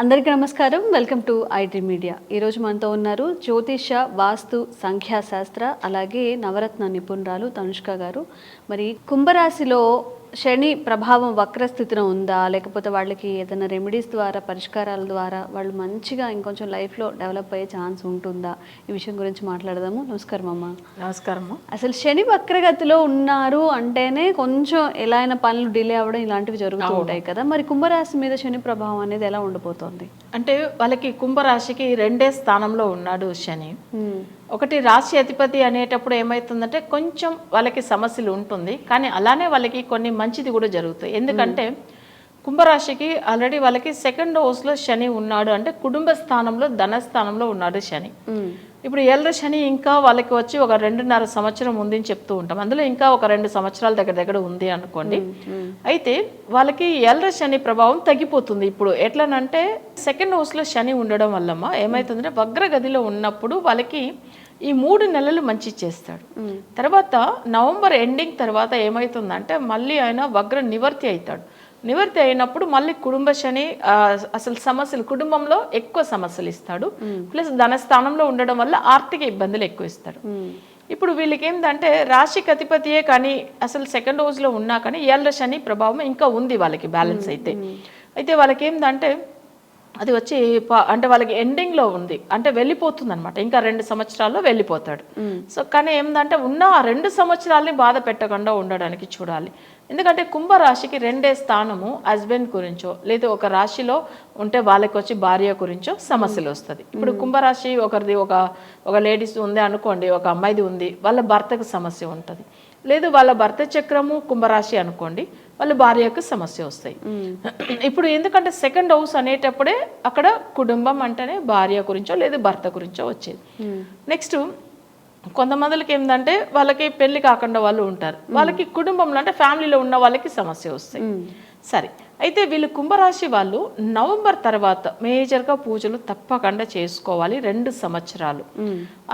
అందరికీ నమస్కారం. Welcome to IT media. ఈరోజు మనతో ఉన్నారు జ్యోతిష వాస్తు సంఖ్యాశాస్త్ర అలాగే నవరత్న నిపుణురాలు తనుష్క గారు. మరి కుంభరాశిలో శని ప్రభావం వక్రస్థితిలో ఉందా? లేకపోతే వాళ్ళకి ఏదైనా రెమెడీస్ ద్వారా పరిష్కారాల ద్వారా వాళ్ళు మంచిగా ఇంకొంచెం లైఫ్లో డెవలప్ అయ్యే ఛాన్స్ ఉంటుందా? ఈ విషయం గురించి మాట్లాడదాము. నమస్కారం అమ్మ. నమస్కారము అసలు శని వక్రగతిలో ఉన్నారు అంటేనే కొంచెం ఎలా అయినా పనులు డిలే అవ్వడం ఇలాంటివి జరుగుతూ ఉంటాయి కదా. మరి కుంభరాశి మీద శని ప్రభావం అనేది ఎలా ఉండబోతోంది అంటే వాళ్ళకి కుంభరాశికి రెండే స్థానంలో ఉన్నాడు శని. ఒకటి రాశి అధిపతి అనేటప్పుడు ఏమవుతుందంటే కొంచెం వాళ్ళకి సమస్యలు ఉంటుంది. కానీ అలానే వాళ్ళకి కొన్ని మంచిది కూడా జరుగుతాయి. ఎందుకంటే కుంభరాశికి ఆల్రెడీ వాళ్ళకి సెకండ్ హౌస్లో శని ఉన్నాడు. అంటే కుటుంబ స్థానంలో ధన స్థానంలో ఉన్నాడు శని. ఇప్పుడు ఏళ్ళ శని ఇంకా వాళ్ళకి వచ్చి ఒక రెండున్నర సంవత్సరం ఉంది అని చెప్తూ ఉంటాం. అందులో ఇంకా ఒక రెండు సంవత్సరాల దగ్గర దగ్గర ఉంది అనుకోండి. అయితే వాళ్ళకి ఏళ్ళ శని ప్రభావం తగ్గిపోతుంది. ఇప్పుడు ఎట్లనంటే సెకండ్ హౌస్లో శని ఉండడం వల్లమ్మా ఏమవుతుందంటే వగ్రగదిలో ఉన్నప్పుడు వాళ్ళకి ఈ మూడు నెలలు మంచి చేస్తాడు. తర్వాత నవంబర్ ఎండింగ్ తర్వాత ఏమవుతుందంటే మళ్ళీ ఆయన వగ్ర నివర్తి అవుతాడు. నివర్తి అయినప్పుడు మళ్ళీ కుటుంబ శని అసలు సమస్యలు కుటుంబంలో ఎక్కువ సమస్యలు ఇస్తాడు. ప్లస్ ధనస్థానంలో ఉండడం వల్ల ఆర్థిక ఇబ్బందులు ఎక్కువ ఇస్తాడు. ఇప్పుడు వీళ్ళకి ఏంటంటే రాశికి అధిపతియే కానీ అసలు సెకండ్ హౌస్లో ఉన్నా కానీ ఏళ్ళ శని ప్రభావం ఇంకా ఉంది వాళ్ళకి బ్యాలెన్స్ అయితే. అయితే వాళ్ళకి ఏంటంటే అది వచ్చి అంటే వాళ్ళకి ఎండింగ్లో ఉంది. అంటే వెళ్ళిపోతుంది అనమాట ఇంకా రెండు సంవత్సరాల్లో వెళ్ళిపోతాడు. సో కానీ ఏంటంటే ఉన్న ఆ రెండు సంవత్సరాలని బాధ పెట్టకుండా ఉండడానికి చూడాలి. ఎందుకంటే కుంభరాశికి రెండే స్థానము హస్బెండ్ గురించో లేదా ఒక రాశిలో ఉంటే వాళ్ళకి వచ్చి భార్య గురించో సమస్యలు వస్తుంది. ఇప్పుడు కుంభరాశి ఒకరిది ఒక ఒక లేడీస్ ఉంది అనుకోండి ఒక అమ్మాయిది ఉంది వాళ్ళ భర్తకు సమస్య ఉంటుంది. లేదు వాళ్ళ భర్త చక్రము కుంభరాశి అనుకోండి వాళ్ళ భార్యకు సమస్య వస్తాయి. ఇప్పుడు ఎందుకంటే సెకండ్ హౌస్ అనేటప్పుడే అక్కడ కుటుంబం అంటేనే భార్య గురించో లేదు భర్త గురించో వచ్చేది. నెక్స్ట్ కొంతమందికి ఏంటంటే వాళ్ళకి పెళ్ళి కాకుండా వాళ్ళు ఉంటారు. వాళ్ళకి కుటుంబంలో అంటే ఫ్యామిలీలో ఉన్న వాళ్ళకి సమస్య వస్తాయి. సరే. అయితే వీళ్ళు కుంభరాశి వాళ్ళు నవంబర్ తర్వాత మేజర్గా పూజలు తప్పకుండా చేసుకోవాలి రెండు సంవత్సరాలు.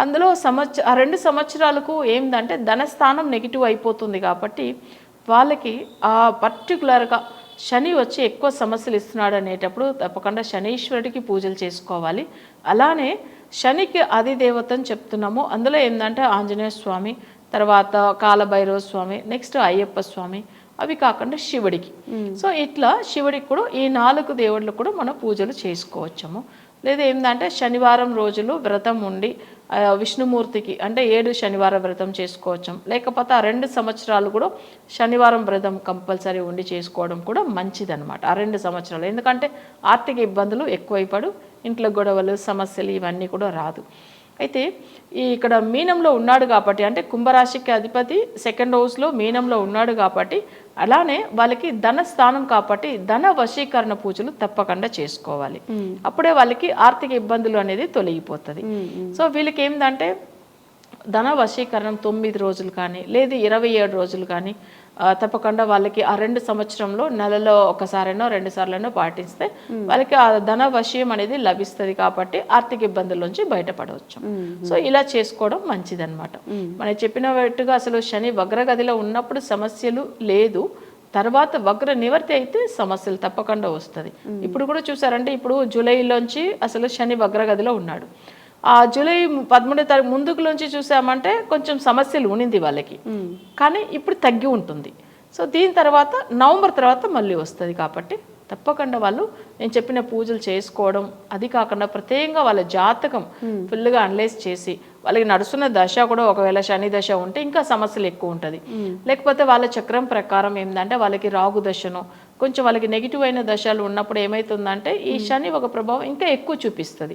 అందులో సంవత్సర ఆ రెండు సంవత్సరాలకు ఏంటంటే ధనస్థానం నెగిటివ్ అయిపోతుంది కాబట్టి వాళ్ళకి ఆ పర్టికులర్గా శని వచ్చి ఎక్కువ సమస్యలు ఇస్తున్నాడు అనేటప్పుడు తప్పకుండా శనీశ్వరుడికి పూజలు చేసుకోవాలి. అలానే శనికి అధిదేవతని చెప్తున్నాము. అందులో ఏంటంటే ఆంజనేయ స్వామి తర్వాత కాలభైరవ స్వామి నెక్స్ట్ అయ్యప్ప స్వామి అవి కాకుండా శివుడికి. సో ఇట్లా శివుడికి కూడా ఈ నాలుగు దేవుళ్ళకు కూడా మనం పూజలు చేసుకోవచ్చము. లేదా ఏంటంటే శనివారం రోజులు వ్రతం ఉండి విష్ణుమూర్తికి అంటే ఏడు శనివారం వ్రతం చేసుకోవచ్చు. లేకపోతే ఆ రెండు సంవత్సరాలు కూడా శనివారం వ్రతం కంపల్సరీ ఉండి చేసుకోవడం కూడా మంచిదన్నమాట. ఆ రెండు సంవత్సరాలు. ఎందుకంటే ఆర్థిక ఇబ్బందులు ఎక్కువైపడు ఇంట్లో గొడవలు సమస్యలు ఇవన్నీ కూడా రాదు. అయితే ఈ ఇక్కడ మీనంలో ఉన్నాడు కాబట్టి అంటే కుంభరాశికి అధిపతి సెకండ్ హౌస్లో మీనంలో ఉన్నాడు కాబట్టి అలానే వాళ్ళకి ధన స్థానం కాబట్టి ధన వశీకరణ పూజలు తప్పకుండా చేసుకోవాలి. అప్పుడే వాళ్ళకి ఆర్థిక ఇబ్బందులు అనేది తొలగిపోతుంది. సో వీళ్ళకి ఏంటంటే ధన వశీకరణం తొమ్మిది రోజులు కానీ లేదు ఇరవై ఏడు రోజులు కానీ తప్పకుండా వాళ్ళకి ఆ రెండు సంవత్సరంలో నెలలో ఒకసారైనో రెండు సార్లైనా పాటిస్తే వాళ్ళకి ఆ ధన వశయం అనేది లభిస్తుంది కాబట్టి ఆర్థిక ఇబ్బందుల నుంచి బయటపడవచ్చు. సో ఇలా చేసుకోవడం మంచిదన్నమాట. మనం చెప్పినట్టుగా అసలు శని వగ్రగదిలో ఉన్నప్పుడు సమస్యలు లేదు. తర్వాత వగ్ర నివర్తి అయితే సమస్యలు తప్పకుండా వస్తుంది. ఇప్పుడు కూడా చూసారంటే ఇప్పుడు జూలైలోంచి అసలు శని వగ్రగదిలో ఉన్నాడు. జూలై పదమూడో తారీఖు ముందుకులోంచి చూసామంటే కొంచెం సమస్యలు ఉనింది వాళ్ళకి. కానీ ఇప్పుడు తగ్గి ఉంటుంది. సో దీని తర్వాత నవంబర్ తర్వాత మళ్ళీ వస్తుంది కాబట్టి తప్పకుండా వాళ్ళు నేను చెప్పిన పూజలు చేసుకోవడం అది కాకుండా ప్రత్యేకంగా వాళ్ళ జాతకం ఫుల్గా అనలైజ్ చేసి వాళ్ళకి నడుస్తున్న దశ కూడా ఒకవేళ శని దశ ఉంటే ఇంకా సమస్యలు ఎక్కువ ఉంటుంది. లేకపోతే వాళ్ళ చక్రం ప్రకారం ఏంటంటే వాళ్ళకి రాగు దశను కొంచెం వాళ్ళకి నెగిటివ్ అయిన దశలు ఉన్నప్పుడు ఏమవుతుందంటే ఈ శని ఒక ప్రభావం ఇంకా ఎక్కువ చూపిస్తుంది.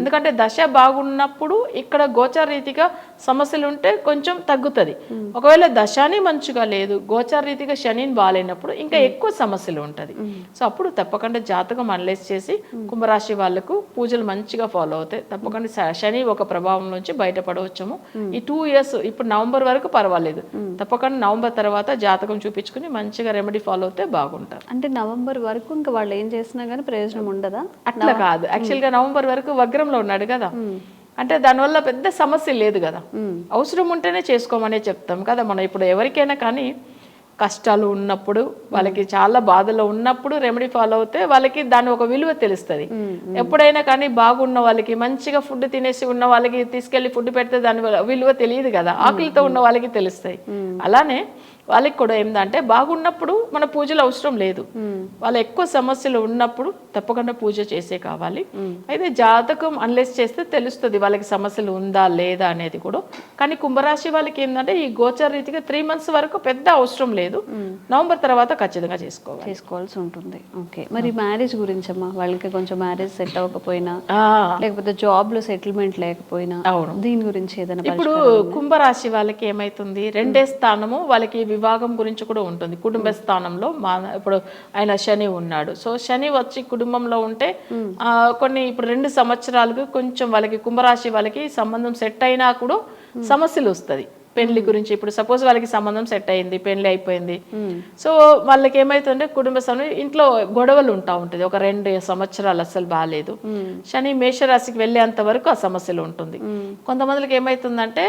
ఎందుకంటే దశ బాగున్నప్పుడు ఇక్కడ గోచార రీతిగా సమస్యలు ఉంటే కొంచెం తగ్గుతుంది. ఒకవేళ దశాని మంచిగా లేదు గోచార రీతిగా శనిని బాగాలేనప్పుడు ఇంకా ఎక్కువ సమస్యలు ఉంటుంది. సో అప్పుడు తప్పకుండా జాతకం అనలైజ్ చేసి కుంభరాశి వాళ్ళకు పూజలు మంచిగా ఫాలో అవుతాయి తప్పకుండా శని ఒక ప్రభావం నుంచి బయటపడవచ్చాము. ఈ టూ ఇయర్స్ ఇప్పుడు నవంబర్ వరకు పర్వాలేదు. తప్పకుండా నవంబర్ తర్వాత జాతకం చూపించుకుని మంచిగా రెమెడీ ఫాలో అవుతే బాగుంటారు. అంటే నవంబర్ వరకు ఇంకా వాళ్ళు ఏం చేసినా కానీ ప్రయోజనం ఉండదా? అట్లా కాదు. యాక్చువల్గా నవంబర్ వరకు వగ్రంలో ఉన్నాడు కదా. అంటే దానివల్ల పెద్ద సమస్య లేదు కదా. అవసరం ఉంటేనే చేసుకోమనే చెప్తాం కదా మనం. ఇప్పుడు ఎవరికైనా కానీ కష్టాలు ఉన్నప్పుడు వాళ్ళకి చాలా బాధలో ఉన్నప్పుడు రెమెడీ ఫాలో అవుతే వాళ్ళకి దాని ఒక విలువ తెలుస్తుంది. ఎప్పుడైనా కానీ బాగున్న వాళ్ళకి మంచిగా ఫుడ్ తినేసి ఉన్న వాళ్ళకి తీసుకెళ్ళి ఫుడ్ పెడితే దాని విలువ తెలియదు కదా. ఆకలితో ఉన్న వాళ్ళకి తెలుస్తాయి. అలానే వాళ్ళకి కూడా ఏంటంటే బాగున్నప్పుడు మన పూజలు అవసరం లేదు. వాళ్ళ ఎక్కువ సమస్యలు ఉన్నప్పుడు తప్పకుండా పూజ చేసే కావాలి. అయితే జాతకం అన్లెస్ చేస్తే తెలుస్తుంది వాళ్ళకి సమస్యలు ఉందా లేదా అనేది కూడా. కానీ కుంభరాశి వాళ్ళకి ఏంటంటే ఈ గోచర రీతిగా త్రీ మంత్స్ వరకు పెద్ద అవసరం లేదు. నవంబర్ తర్వాత ఖచ్చితంగా చేసుకోవాలి. చేసుకోవాల్సి ఉంటుంది. ఓకే. మరి మ్యారేజ్ గురించి అమ్మా వాళ్ళకి కొంచెం మ్యారేజ్ సెట్ అవ్వకపోయినా లేకపోతే జాబ్లో సెటిల్మెంట్ లేకపోయినా అవును. దీని గురించి ఏదైనా ఇప్పుడు కుంభరాశి వాళ్ళకి ఏమైతుంది? రెండే స్థానము వాళ్ళకి వివాహం గురించి కూడా ఉంటుంది. కుటుంబ స్థానంలో మా ఇప్పుడు ఆయన శని ఉన్నాడు. సో శని వచ్చి కుటుంబంలో ఉంటే కొన్ని ఇప్పుడు రెండు సంవత్సరాలకు కొంచెం వాళ్ళకి కుంభరాశి వాళ్ళకి సంబంధం సెట్ అయినా కూడా సమస్యలు వస్తుంది. పెళ్ళి గురించి ఇప్పుడు సపోజ్ వాళ్ళకి సంబంధం సెట్ అయింది పెళ్ళి అయిపోయింది. సో వాళ్ళకి ఏమైతుందంటే కుటుంబ సమయం ఇంట్లో గొడవలు ఉంటా ఉంటుంది. ఒక రెండు సంవత్సరాలు అస్సలు బాగాలేదు శని మేషరాశికి వెళ్ళేంత వరకు ఆ సమస్యలు ఉంటుంది. కొంతమందికి ఏమైతుందంటే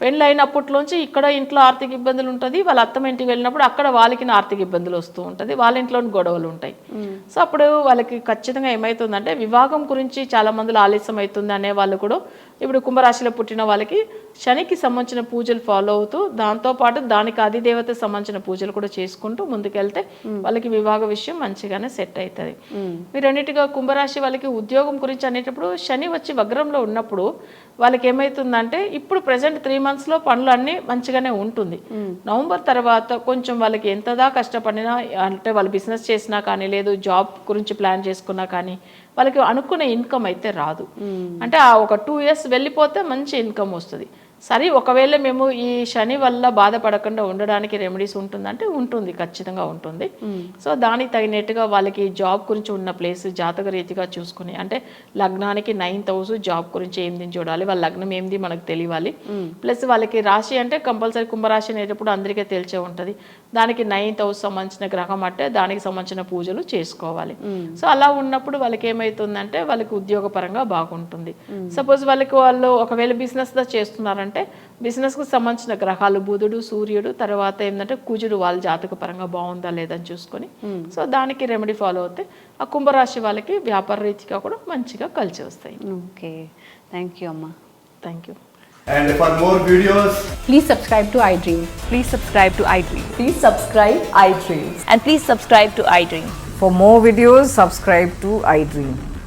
పెళ్ళి అయినప్పట్లోంచి ఇక్కడ ఇంట్లో ఆర్థిక ఇబ్బందులు ఉంటుంది వాళ్ళ అత్తమ్మ ఇంటికి వెళ్ళినప్పుడు అక్కడ వాళ్ళకి ఆర్థిక ఇబ్బందులు వస్తూ ఉంటుంది వాళ్ళ ఇంట్లోని గొడవలు ఉంటాయి. సో అప్పుడు వాళ్ళకి ఖచ్చితంగా ఏమవుతుందంటే వివాహం గురించి చాలా మందిలో ఆలస్యం అవుతుంది అనే వాళ్ళు కూడా ఇప్పుడు కుంభరాశిలో పుట్టిన వాళ్ళకి శనికి సంబంధించిన పూజలు ఫాలో అవుతూ దాంతోపాటు దానికి అధిదేవత సంబంధించిన పూజలు కూడా చేసుకుంటూ ముందుకెళ్తే వాళ్ళకి వివాహ విషయం మంచిగానే సెట్ అవుతుంది. మీరన్నిటిగా కుంభరాశి వాళ్ళకి ఉద్యోగం గురించి అనేటప్పుడు శని వచ్చి వగ్రంలో ఉన్నప్పుడు వాళ్ళకి ఏమవుతుందంటే ఇప్పుడు ప్రజెంట్ త్రీ మంత్స్లో పనులు అన్నీ మంచిగానే ఉంటుంది. నవంబర్ తర్వాత కొంచెం వాళ్ళకి ఎంతదా కష్టపడినా అంటే వాళ్ళు బిజినెస్ చేసినా కానీ లేదు జాబ్ గురించి ప్లాన్ చేసుకున్నా కానీ వాళ్ళకి అనుకునే ఇన్కమ్ అయితే రాదు. అంటే ఆ ఒక టూ ఇయర్స్ వెళ్ళిపోతే మంచి ఇన్కమ్ వస్తుంది. సరే ఒకవేళ మేము ఈ శని వల్ల బాధపడకుండా ఉండడానికి రెమెడీస్ ఉంటుందంటే ఉంటుంది ఖచ్చితంగా ఉంటుంది. సో దానికి తగినట్టుగా వాళ్ళకి జాబ్ గురించి ఉన్న ప్లేస్ జాతక రీతిగా చూసుకుని అంటే లగ్నానికి నైన్త్ హౌస్ జాబ్ గురించి ఏంది చూడాలి వాళ్ళ లగ్నం ఏంది మనకు తెలియాలి. ప్లస్ వాళ్ళకి రాశి అంటే కంపల్సరీ కుంభరాశి అనేటప్పుడు అందరికీ తెలిసే ఉంటుంది. దానికి నైన్త్ హౌస్ సంబంధించిన గ్రహం అంటే దానికి సంబంధించిన పూజలు చేసుకోవాలి. సో అలా ఉన్నప్పుడు వాళ్ళకి ఏమవుతుందంటే వాళ్ళకి ఉద్యోగపరంగా బాగుంటుంది. సపోజ్ వాళ్ళకి వాళ్ళు ఒకవేళ బిజినెస్ దా చేస్తున్నారంటే business కు సంబంధించిన గ్రహాలు బుధుడు సూర్యుడు తర్వాత ఏంటంటే కుజుడు వాళ్ళ జాతక పరంగా బాగుందా లేదని చూసుకొని సో దానికి రెమెడీ ఫాలో అవుతే ఆ కుంభరాశి వాళ్ళకి వ్యాపార రీతిగా కూడా మంచిగా కలిసి వస్తాయి ఓకే థ్యాంక్ యూ అమ్మా thank you And for more videos, Please subscribe to iDream. Please subscribe to iDream. Please subscribe iDream. And please subscribe to iDream. For more videos, subscribe to iDream.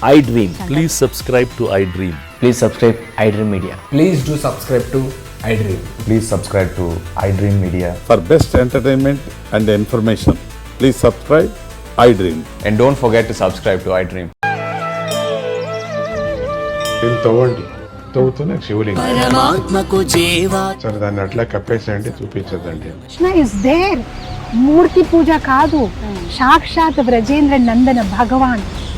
subscribe to iDream. Subscribe to iDream. Please subscribe to iDream. Please subscribe iDream Media. Please do subscribe to iDream. Please subscribe to iDream Media. For best entertainment and information please subscribe iDream And don't forget to subscribe to iDream. దీన్ని తవ్వండి తవ్వుతూనే శివలింగం సరే దాన్ని అట్లా కప్పేసేయండి చూపించదండి Krishna is there మూర్తి పూజ కాదు సాక్షాత్ బ్రజేంద్ర నందన భగవాన్